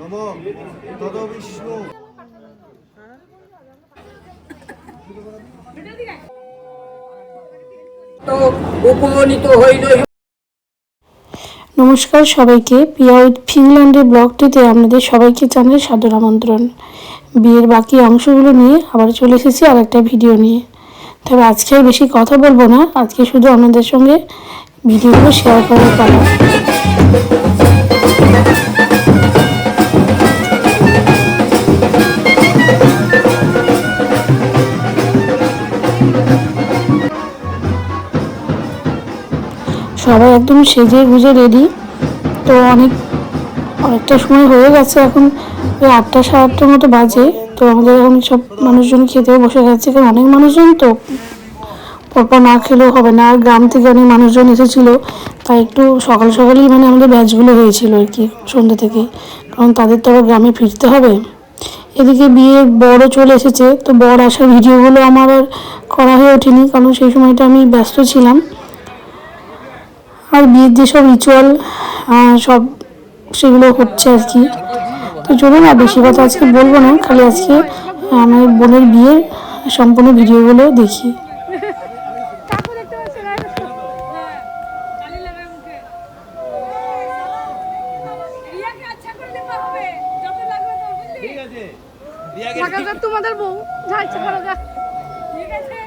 নম তদ বিষ্ণু। হইল নমস্কার সবাইকে। পিয়া উইথ ফিনল্যান্ডের ব্লগটিতে আপনাদের সবাইকে জানাই সাদর আমন্ত্রণ। বিয়ের বাকি অংশগুলো নিয়ে আবার চলে এসেছি আর একটা ভিডিও নিয়ে। তবে আজকে আর বেশি কথা বলব না। আজকে শুধু আপনাদের সঙ্গে ভিডিওগুলো শেয়ার করার পালা। একদম সেজে গুজে রেডি। তো অনেক অনেকটা সময় হয়ে গেছে এখন। ওই আটটা সাড়ে আটটার মতো বাজে। তো আমাদের এখন সব মানুষজন খেতেও বসে গেছে। কারণ অনেক মানুষজন তো। পরপর না খেলেও হবে না। আর গ্রাম থেকে অনেক মানুষজন এসেছিল। তাই একটু সকাল সকালেই মানে আমাদের ব্যাচগুলো হয়েছিল আর কি সন্ধ্যে থেকে। কারণ তাদের তো আবার গ্রামে ফিরতে হবে। এদিকে বিয়ে বড়ও চলে এসেছে। তো বর আসার ভিডিওগুলো আমার আর করা হয়ে ওঠেনি। কারণ সেই সময়টা আমি ব্যস্ত ছিলাম। আর বিয়ের যেসব রিচুয়াল সব সেগুলো হচ্ছে আর কি। তো চলুন আর বেশি কথা আজকে বলব না খালি আজকে আমার বোনের বিয়ের সম্পূর্ণ ভিডিওগুলো দেখি। তোমাদের বউ। যা ঠিক আছে।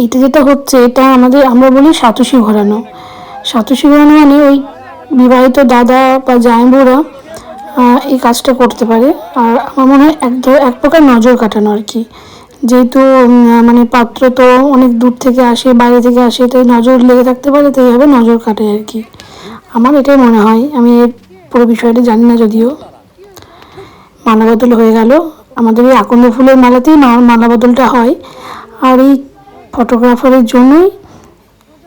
এইটা যেটা হচ্ছে, এটা আমাদের, আমরা বলি সাতোশি ঘোরানো। সাতোশি ঘোরানো মানে ওই বিবাহিত দাদা বা জামাইবুরা এই কাজটা করতে পারে। আর আমার মনে হয় এক এক প্রকার নজর কাটানো আর কি। যেহেতু মানে পাত্র তো অনেক দূর থেকে আসে, বাইরে থেকে আসে, তাই নজর লেগে থাকতে পারে তো এইভাবে নজর কাটে আর কি। আমার এটাই মনে হয়, আমি এর পুরো বিষয়টা জানি না যদিও। মালা বদল হয়ে গেল। আমাদের এই আকন্দ ফুলের মালাতেই মালা বদলটা হয়। আর এই ফটোগ্রাফারের জন্যই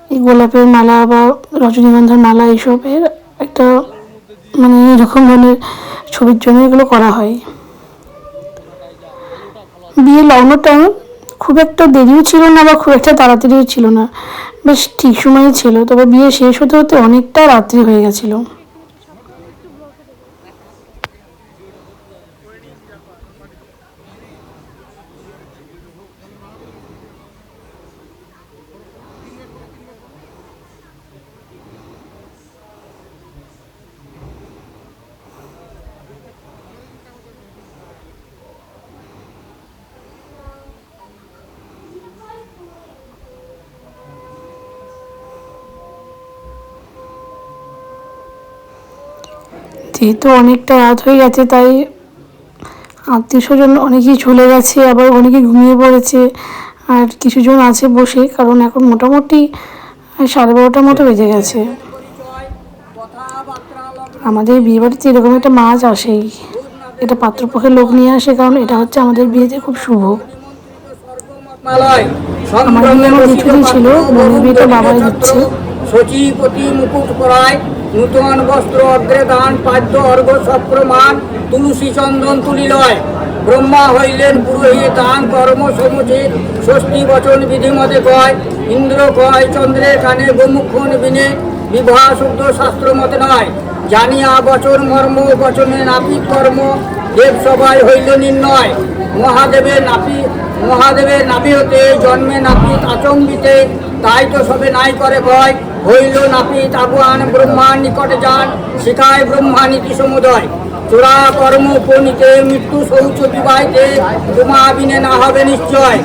এই গোলাপের মালা বা রজনীগন্ধার মালা এইসবের একটা মানে এরকম ধরনের ছবির জন্য এগুলো করা হয়। বিয়ে লগ্নটা খুব একটা দেরিও ছিল না বা খুব একটা তাড়াতাড়িও ছিল না। বেশ ঠিক সময়ই ছিল, তবে বিয়ে শেষ হতে হতে অনেকটা রাত্রি হয়ে গেছিল। যেহেতু অনেকটা রাত হয়ে গেছে তাই আত্মীয় স্বজন অনেকেই চলে গেছে আবার অনেকে ঘুমিয়ে পড়েছে আর কিছুজন আছে বসে কারণ এখন মোটামুটি সাড়ে বারোটার মতো বেজে গেছে। আমাদের বিয়ে বাড়িতে এরকম একটা মাছ আসেই। এটা পাত্রপক্ষের লোক নিয়ে আসে কারণ এটা হচ্ছে আমাদের বিয়েতে খুব শুভ। আমার ছিল, বাবাই দিচ্ছে। সচিপতি মুকুট পরায় নূতন বস্ত্র, অগ্রে দান, পাদ্য অর্ঘ সপ্রমাণ তুলসী চন্দন তুলিলয় ব্রহ্মা হইলেন পুরোহিত, দান, কর্ম, সমুচিত, ষষ্ঠী বচন বিধিমতে কয়। ইন্দ্র কয় চন্দ্রের কানে গোমুখন বিনে, বিবাহ শুদ্ধ শাস্ত্র মতে নয়। জানিয়া বচন, মর্ম, বচনে নাপিত কর্ম, দেব সবাই হইল নির্ণয়। মহাদেবের নাপি, মহাদেবের নাভি হতে জন্মে নাপিত আচম্বিতে, তাই তো সবে নাই করে ভয়। হইল নাপিত আগুয়ান ব্রহ্মার নিকটে যান, শিখায় ব্রহ্মা নীতি সমুদয়। চোরা কর্ম উপনীতে মৃত্যু শৌচ বিবাহিতে তোমা বিনে না হবে নিশ্চয়।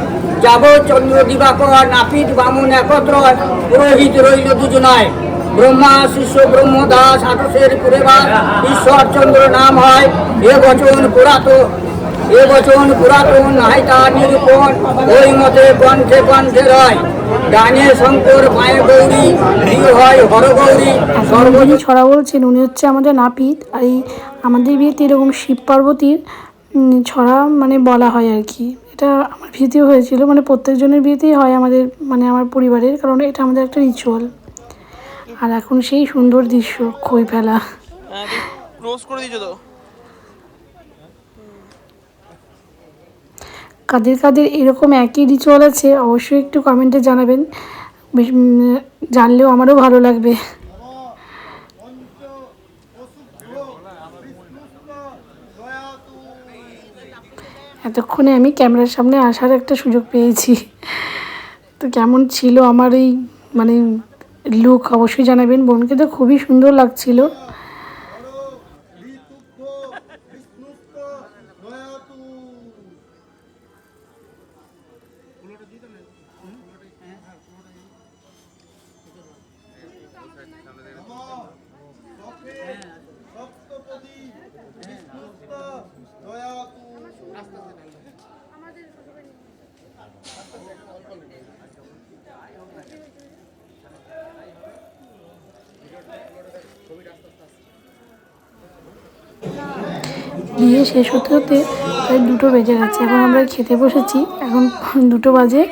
যাব চন্দ্র দিবাকর, নাপিত, বামুন একত্র, পুরোহিত রইল দুজনায়। ব্রহ্মা, শিষ্য ব্রহ্মদাস আটশের পুরেবার ঈশ্বরচন্দ্র নাম হয়। এ বচন পুরাতন, এ বচন পুরাতন, নাই তার নিরূপণ। ওই মতে কণ্ঠে কণ্ঠে রয়। ডানে শঙ্কর পায়ে গৌরী হয় হরগৌরী যিনি ছড়া বলছেন উনি হচ্ছে আমাদের নাপিত আর এই আমাদের বিয়েতে এরকম শিব পার্বতীর ছড়া মানে বলা হয় আর কি। এটা আমার বিয়েতেও হয়েছিল মানে প্রত্যেকজনের বিয়েতেই হয় আমাদের মানে আমার পরিবারের কারণ এটা আমাদের একটা রিচুয়াল আর এখন সেই সুন্দর দৃশ্য খই ফেলা। হ্যাঁ রোজ করে দিয়েছ তো? কাদের কাদের এরকম একই রিচুয়াল আছে, অবশ্যই একটু কমেন্টে জানাবেন। জানলেও আমারও ভালো লাগবে। এতক্ষণে আমি ক্যামেরার সামনে আসার একটা সুযোগ পেয়েছি। তো কেমন ছিল আমার এই মানে লুক অবশ্যই জানাবেন। বোনকে তো খুবই সুন্দর লাগছিল। বিয়ে শেষ হতে হতে প্রায় দুটো বেজে গেছে। এখন আমরা খেতে বসেছি। এখন দুটো বাজে।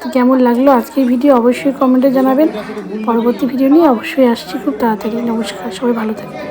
তো কেমন লাগল আজকের ভিডিও অবশ্যই কমেন্টে জানাবেন। পরবর্তী ভিডিও নিয়ে অবশ্যই আসছি খুব তাড়াতাড়ি। নমস্কার, সবাই ভালো থাকবেন।